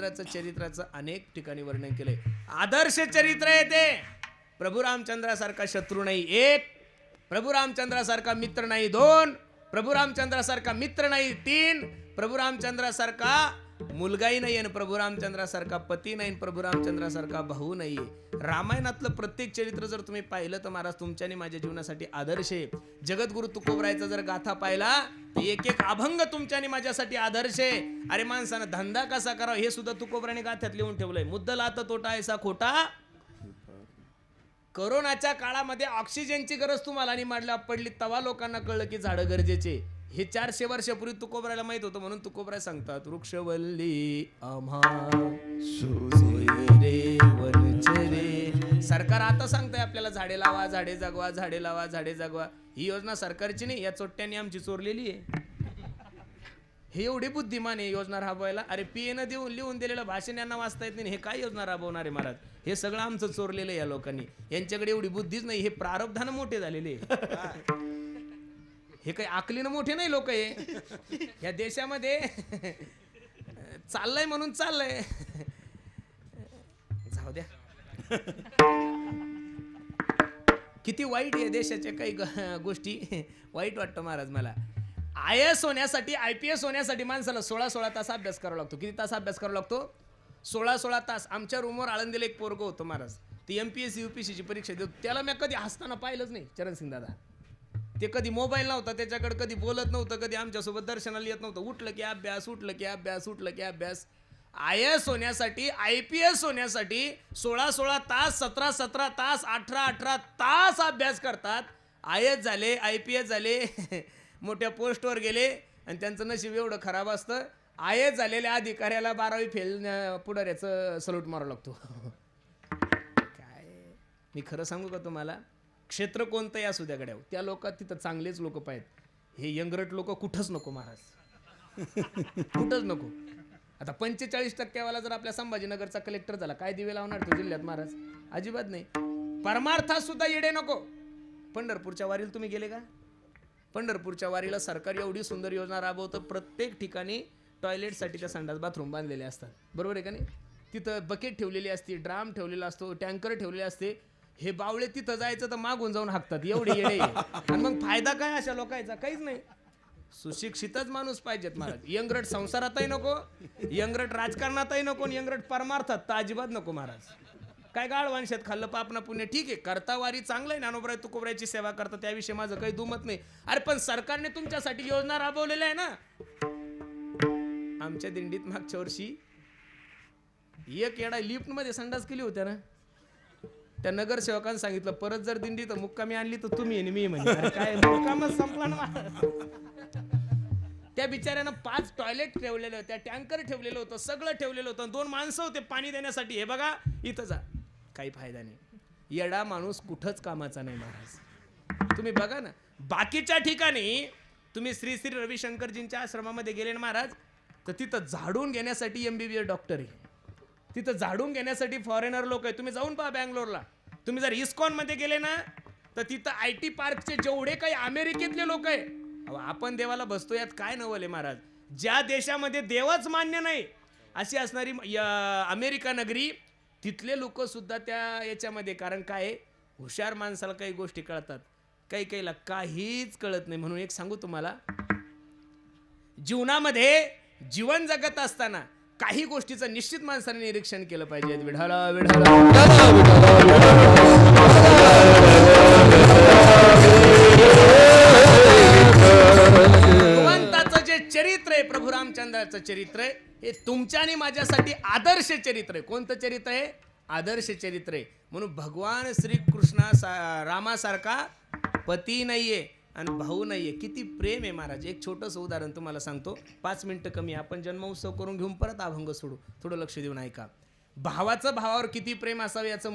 रामचंद्राचं चरित्राचं अनेक ठिकाणी वर्णन केलंय. आदर्श चरित्र आहे ते प्रभू रामचंद्रासारखा शत्रू नाही एक. प्रभू रामचंद्रासारखा मित्र नाही दोन. प्रभू रामचंद्रासारखा मित्र नाही तीन. प्रभू रामचंद्रासारखा मुलगाही नाही आहे प्रभू रामचंद्रासारखा पती नाही प्रभू रामचंद्रासारखा भाऊ नाहीये. रामायणातलं प्रत्येक चरित्र जर तुम्ही पाहिलं तर महाराज तुमच्याने माझ्या जीवनासाठी आदर्श आहे. जगद्गुरु तुकोबरायचा जर गाथा पाहिला तर एक एक अभंग तुमच्याने माझ्यासाठी आदर्श आहे. अरे माणसानं धंदा कसा करावा हे सुद्धा तुकोबराने गाथ्यात लिहून ठेवलंय. मुद्दल आता तोटा ऐसा खोटा. करोनाच्या काळामध्ये ऑक्सिजनची गरज तुम्हाला आणि मांडल्या पडली तवा लोकांना कळलं की झाडं गरजेचे हे चारशे वर्षापूर्वी तुकोबरायला माहीत होतं म्हणून तुकोबराय सांगतात वृक्षवल्ली आम्हा रे वनचरे सरकार आता सांगतंय आपल्याला झाडे लावा झाडे जगवा झाडे लावा झाडे जगवा. ही योजना सरकारची नाही या चोट्ट्यांनी आमची चोरलेली आहे. हे एवढे बुद्धिमान आहे योजना राबवायला. अरे पी एनं देऊन लिहून दिलेलं भाषण यांना वाचता येत नाही हे काय योजना राबवणार आहे महाराज? हे सगळं आमचं चोरलेलं आहे या लोकांनी. यांच्याकडे एवढी बुद्धीच नाही हे प्रारब्धानं मोठे झालेले आहे. हे काही आकलीनं मोठे नाही लोक हे. या देशामध्ये चाललंय म्हणून चाललंय. जाऊ द्या. किती वाईट आहे देशाच्या काही गोष्टी. वाईट वाटतं महाराज मला. आय एस होण्यासाठी आय पी एस होण्यासाठी माणसाला सोळा सोळा तास अभ्यास करावा लागतो. किती तास अभ्यास करावा लागतो? सोळा सोळा तास. आमच्या रूमवर आळंदीला एक पोरग होतं महाराज. ती M P S U P ची परीक्षा देऊ त्याला मी कधी हसताना पाहिलंच नाही चरणसिंग दादा. ते कधी मोबाईल नव्हता त्याच्याकडे कधी बोलत नव्हतं कधी आमच्यासोबत दर्शनाला येत नव्हतं. उठलं की अभ्यास उठलं की अभ्यास उठलं की अभ्यास. आय एस होण्यासाठी आय पी एस होण्यासाठी सोळा सोळा तास सतरा सतरा तास अठरा अठरा तास अभ्यास करतात. आय एस झाले आय पी एस झाले मोठ्या पोस्टवर गेले आणि त्यांचं नशीब एवढं खराब असतं. आय एस झालेल्या अधिकाऱ्याला बारावी फेल पुढाऱ्याचं सल्यूट मारावं लागतो. काय? मी खरं सांगू का तुम्हाला? क्षेत्र कोणतंही असू द्या त्या लोकात तिथं चांगलेच लोक पाहिजेत हे यंगरट लोक कुठंच नको महाराज. कुठंच नको. आता पंचेचाळीस टक्क्यावाला जर आपल्या संभाजीनगरचा कलेक्टर झाला काय दिवे लावणार तो जिल्ह्यात महाराज? अजिबात नाही. परमार्थात सुद्धा येडे नको. पंढरपूरच्या वारीला तुम्ही गेले का? पंढरपूरच्या वारीला सरकार एवढी सुंदर योजना राबवतं प्रत्येक ठिकाणी टॉयलेटसाठी त्या संडास बाथरूम बांधलेले असतात. बरोबर आहे का नाही? तिथं बकेट ठेवलेली असते ड्राम ठेवलेला असतो टँकर ठेवलेले असते. हे बावळे तिथं जायचं तर मागून जाऊन हाकतात. एवढे येडे आणि मग फायदा काय अशा लोकांचा? काहीच नाही. सुशिक्षितच माणूस पाहिजेत महाराज. यंगरट संसारातही नको यंगरट राजकारणातही नको आणि यंगरट परमार्थात तर अजिबात नको महाराज. काय गाळ वंशात खाल्लं पापना पुण्य? ठीक आहे कर्तावारी चांगलं आहे. नानोबराय तुकोबरायची सेवा करता त्याविषयी माझं काही दुमत नाही. अरे पण सरकारने तुमच्यासाठी योजना राबवलेल्या आहे ना. आमच्या दिंडीत मागच्या वर्षी एक येडा लिफ्टमध्ये संडास केली होत्या ना. त्या नगरसेवकांनी सांगितलं परत जर दिंडी तर मुक्कामी आणली तर तुम्ही आणि मी म्हणजे अरे काय मुक्कामच संपला ना. त्या बिचाऱ्यानं पाच टॉयलेट ठेवलेलं त्या टँकर ठेवलेलं होतं सगळं ठेवलेलं होतं. दोन माणसं होते पाणी देण्यासाठी. हे बघा इथं जा. काही फायदा नाही. येडा माणूस कुठंच कामाचा नाही महाराज. तुम्ही बघा ना. बाकीच्या ठिकाणी तुम्ही श्री श्री रविशंकरजींच्या आश्रमामध्ये गेले ना महाराज तर तिथं झाडून घेण्यासाठी M B B S doctor आहे. तिथं झाडून घेण्यासाठी फॉरेनर लोक आहे तुम्ही जाऊन पहा बँगलोरला. तुम्ही जर इस्कॉनमध्ये गेले ना तर तिथं आय टी पार्कचे जेवढे काही अमेरिकेतले लोक आहे आपण देवाला बसतो यात काय नवले महाराज? ज्या देशामध्ये देवच मान्य नाही अशी असणारी अमेरिका नगरी तिथले लोक सुद्धा त्या याच्यामध्ये. कारण काय हुशार माणसाला काही गोष्टी कळतात. काही काहीला काहीच कळत नाही. म्हणून एक सांगू तुम्हाला. जीवनामध्ये जीवन जगत असताना काही गोष्टीचं निश्चित माणसाने निरीक्षण केलं पाहिजे. विढाला भगवंताचं जे चरित्र आहे प्रभू रामचंद्राचं चरित्र आहे हे तुमच्या आणि माझ्यासाठी आदर्श चरित्र आहे. कोणतं चरित्र आहे? आदर्श चरित्र आहे. म्हणून भगवान श्रीकृष्णा सा रामासारखा पती नाहीये. आणि भाऊ नाहीये. किती प्रेम आहे महाराज. एक छोटंसं उदाहरण तुम्हाला सांगतो. पाच मिनटं कमी आपण जन्मोत्सव करून घेऊन परत अभंग सोडू. थोडं लक्ष देऊन ऐका. भावाचं भावावर किती प्रेम असावं याचं